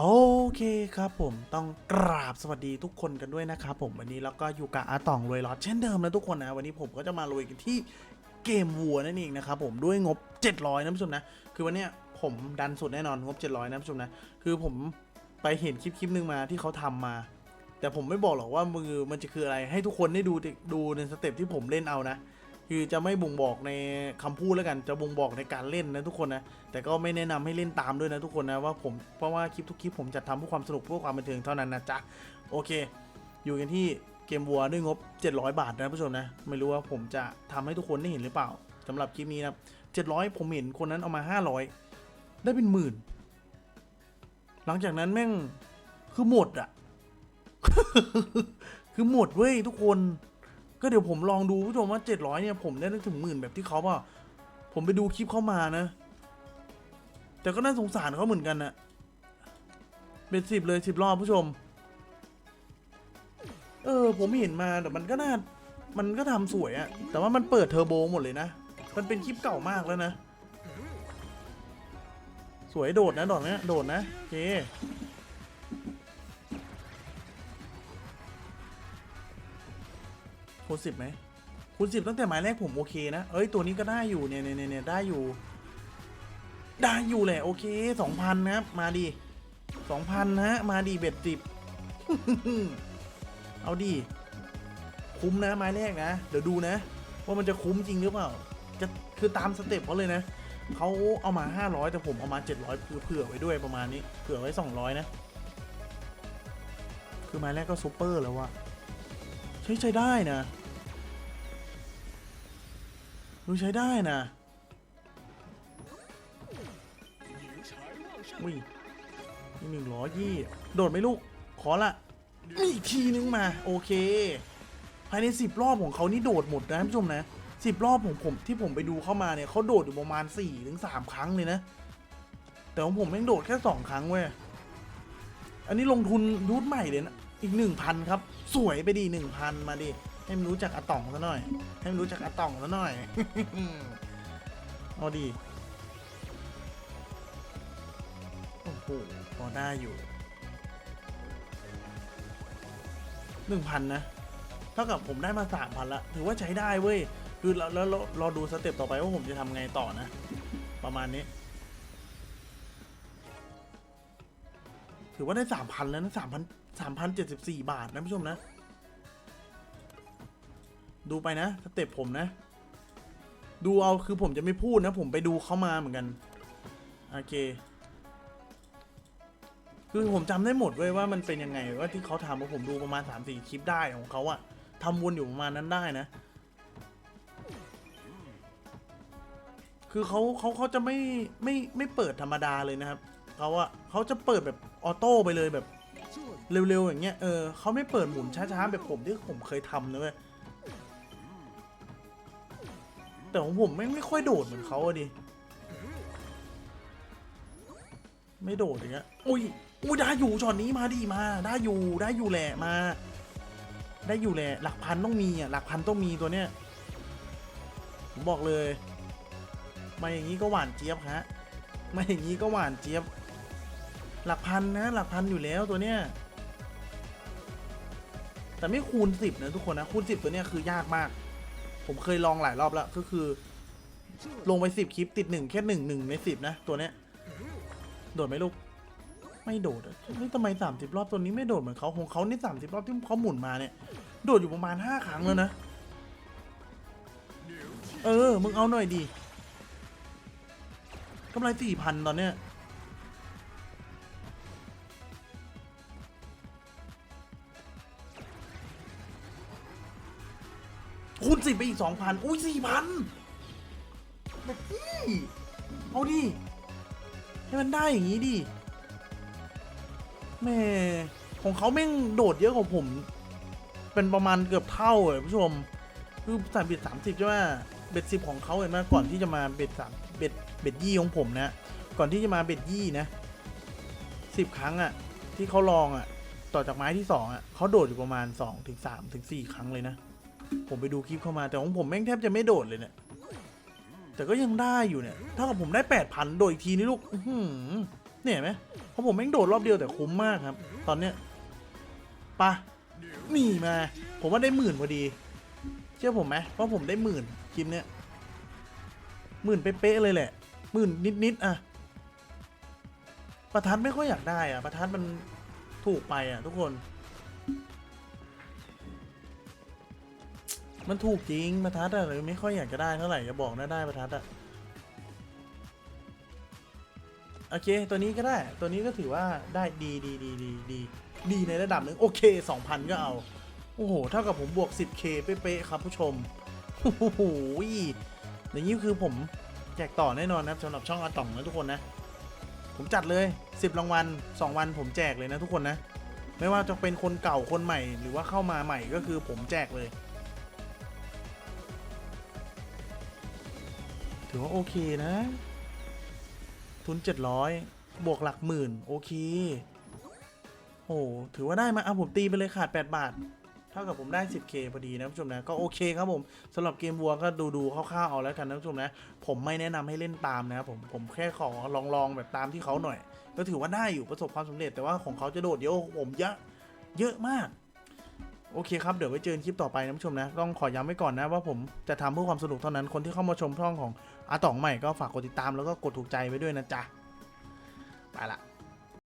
โอเคครับผมต้องกราบสวัสดีทุกคนกันด้วยนะครับผมวันนี้แล้วก็อยู่กับอาตองรวยรอดเช่นเดิมนะทุกคนนะ วันนี้ผมก็จะมารวยกันที่เกมวัวนั่นเองนะครับผมด้วยงบ 700นะผู้ชมนะ คือวันนี้ผมดันสุดแน่นอนงบ 700นะผู้ชมนะ คือผมไปเห็นคลิปคลิปหนึ่งมาที่เขาทำมา แต่ผมไม่บอกหรอกว่ามือมันจะคืออะไรให้ทุกคนได้ดูดูในสเต็ปที่ผมเล่นเอานะ คือจะไม่บ่งบอกในคำพูดแล้วกัน จะบ่งบอกในการเล่นนะทุกคนนะ แต่ก็ไม่แนะนำให้เล่นตามด้วยนะทุกคนนะว่าผมเพราะว่าคลิปทุกคลิปผมจะทำเพื่อความสนุกเพื่อความบันเทิงเท่านั้นนะจ๊ะโอเค อยู่กันที่เกมวัวด้วยงบ 700 บาทนะผู้ชมนะ ไม่รู้ว่าผมจะทำให้ทุกคนได้เห็นหรือเปล่าสำหรับคลิปนี้นะ700 ผมเห็นคนนั้นเอามา 500 ได้เป็นหมื่น หลังจากนั้นแม่งคือหมดอะคือหมดเว้ยทุกคน ก็เดี๋ยวผมลองดูผู้ชมว่า 700 เนี่ย ผมได้ถึงหมื่นแบบที่เขาว่าผมไปดูคลิปเขามานะ แต่ก็น่าสงสารเขาเหมือนกันนะเป็นสิบเลยสิบรอบผู้ชม เออ ผมเห็นมาแต่มันก็น่า มันก็ทำสวยอะแต่ว่ามันเปิดเทอร์โบหมดเลยนะ มันเป็นคลิปเก่ามากแล้วนะ สวยโดดนะ ดอกเนี้ยโดดนะโอเค คูณสิบไหมคูณสิบตั้งแต่หมายแรกผมโอเคนะ เอ้ยตัวนี้ก็ได้อยู่เนี่ยเนี่ยเนี่ยเน่ได้อยู่ ได้อยู่แหละ โอเคสองพันนะครับ มาดีสองพันนะมาดีเบ็ดสิบเอาดี คุ้มนะไม้แรกนะ เดี๋ยวดูนะ ว่ามันจะคุ้มจริงหรือเปล่า จะคือตามสเต็ปเขาเลยนะเขาเอามา 500 แต่ผมเอามา 700เผื่อเผื่อไว้ด้วยประมาณนี้เผื่อไว้ 200 นะ คือไม้แรกก็ซูเปอร์แล้วอะใช้ใช้ได้นะ ดูใช้ได้นะอุ้ยนี่หนึ่งร้อยยี่ โดดไหมลูก ขอละมีอีกทีนึงมา โอเค ภายในสิบรอบของเขานี่โดดหมดนะท่านผู้ชมนะสิบรอบของผมที่ผมไปดูเข้ามาเนี่ยเขาโดดอยู่ประมาณสี่ถึงสามครั้งเลยนะ แต่ของผมแม่งโดดแค่สองครั้งเว้ย อันนี้ลงทุนรูทใหม่เลยนะ อีกหนึ่งพันครับ สวยไปดีหนึ่งพันมาดิ ให้มันรู้จักอะตองซะหน่อย ให้มันรู้จักอะตองซะหน่อย เอาดี โอ้โห พอได้อยู่หนึ่งพันนะ เท่ากับผมได้มาสามพันละ ถือว่าใช้ได้เว้ย คือแล้วแล้วรอดูสเต็ปต่อไปว่าผมจะทำไงต่อนะ ประมาณนี้ ถือว่าได้สามพันแล้วนะสามพันสามพันเจ็ดสิบสี่บาทนะผู้ชมนะ ดูไปนะสเต็ปผมนะ ดูเอาคือผมจะไม่พูดนะ ผมไปดูเขามาเหมือนกัน โอเค คือผมจำได้หมดเว้ยว่ามันเป็นยังไงว่าที่เขาทำว่าผมดูประมาณสามสี่คลิปได้ของเขาอะทำวนอยู่ประมาณนั้นได้นะ คือเขาเขาเขาจะไม่ไม่ไม่เปิดธรรมดาเลยนะครับเขาอะเขาจะเปิดแบบออโต้ไปเลยแบบเร็วๆอย่างเงี้ย เออเขาไม่เปิดหมุนช้าๆแบบผมที่ผมเคยทำนะเว้ย แต่ของผมไม่ไม่ค่อยโดดเหมือนเขาอะดิ ไม่โดดอย่างเงี้ย อุ้ย อุ้ยได้อยู่ช็อตนี้มาดีมา ได้อยู่ได้อยู่แหละมา ได้อยู่แหละ หลักพันต้องมีอะหลักพันต้องมีตัวเนี้ย ผมบอกเลย มาอย่างนี้ก็หวานเจี๊ยบฮะ มาอย่างนี้ก็หวานเจี๊ยบ หลักพันนะ หลักพันอยู่แล้วตัวเนี้ย แต่ไม่คูณสิบนะทุกคนนะคูณสิบตัวเนี้ยคือยากมาก ผมเคยลองหลายรอบแล้วก็คือ ลงไปสิบคลิปติดหนึ่งแค่หนึ่งหนึ่งในสิบนะ ตัวเนี้ย โดดไหมลูก ไม่โดดอะเฮ้ยทำไมสามสิบรอบตัวนี้ไม่โดดเหมือนเขาของเขานี่สามสิบรอบที่เขาหมุนมาเนี่ย โดดอยู่ประมาณห้าครั้งแล้วนะ เออ มึงเอาหน่อยดีกำไรสี่พันตอนเนี้ย คูณสิบไปอีกสองพันอุ้ยสี่พันแบบนี้เอาดิ ให้มันได้อย่างนี้ดิแม่ของเขาแม่งโดดเยอะกว่าผม เป็นประมาณเกือบเท่าเลยผู้ชม คือใส่เบ็ดสามสิบใช่ไหมเบ็ดสิบของเขาเห็นไหมก่อนที่จะมาเบ็ดสามเบ็ดเบ็ดยี่ของผมนะ ก่อนที่จะมาเบ็ดยี่นะสิบครั้งอะที่เขาลองอะต่อจากไม้ที่สองอะเขาโดดอยู่ประมาณสองถึงสามถึงสี่ครั้งเลยนะ ผมไปดูคลิปเข้ามาแต่ของผมแม่งแทบจะไม่โดดเลยเนี่ย แต่ก็ยังได้อยู่เนี่ยถ้ากับผมได้แปดพันโดยอีกทีนี่ลูกเนี่ยเห็นไหมราะผมแม่งโดดรอบเดียวแต่คุ้มมากครับ ตอนเนี้ยปะนี่มา ผมว่าได้หมื่นพอดี เชื่อผมไหมว่าะผมได้หมื่นคลิปเนี้ยหมื่นเป๊ะเลยแหละหมื่นนิดๆอะประทัดไม่ค่อยอยากได้อะประทัดมันถูกไปอะทุกคน มันถูกจริงประทัดอะเลยไม่ค่อยอยากจะได้เท่าไหร่จะบอกนะได้ประทัดอะโอเค ตัวนี้ก็ได้ ตัวนี้ก็ถือว่าได้ดีดีดีดีดีดีในระดับหนึ่งโอเค 2,000 ก็เอา โอ้โห เท่ากับผมบวก 10k เป๊ะๆครับผู้ชม โอ้โหอย่างนี้คือผมแจกต่อแน่นอนนะสำหรับช่องอาต่องนะทุกคนนะ ผมจัดเลย 10 รางวัล 2 วันผมแจกเลยนะทุกคนนะ ไม่ว่าจะเป็นคนเก่าคนใหม่ หรือว่าเข้ามาใหม่ก็คือผมแจกเลย ถือว่าโอเคนะ ทุน 700 บวกหลักหมื่น โอเคโอ้ถือว่าได้มาเอะผมตีไปเลยขาด 8 บาท เท่ากับผมได้ 10k พอดีนะผู้ชมนะ ก็โอเคครับผมสำหรับเกมวัวก็ดูดูๆคร่าวๆเอาแล้วกันนะผู้ชมนะ ผมไม่แนะนำให้เล่นตามนะครับผมผมแค่ขอลองๆแบบตามที่เขาหน่อย ก็ถือว่าได้อยู่ประสบความสำเร็จแต่ว่าของเขาจะโดดเยอะกว่าผมเยอะเยอะมาก โอเคครับ เดี๋ยวไว้เจอกันคลิปต่อไปนะผู้ชมนะ ต้องขอย้ำไว้ก่อนนะว่าผมจะทำเพื่อความสนุกเท่านั้น คนที่เข้ามาชมช่องของอาต๋องใหม่ก็ฝากกดติดตามแล้วก็กดถูกใจไว้ด้วยนะจ๊ะ ไปละ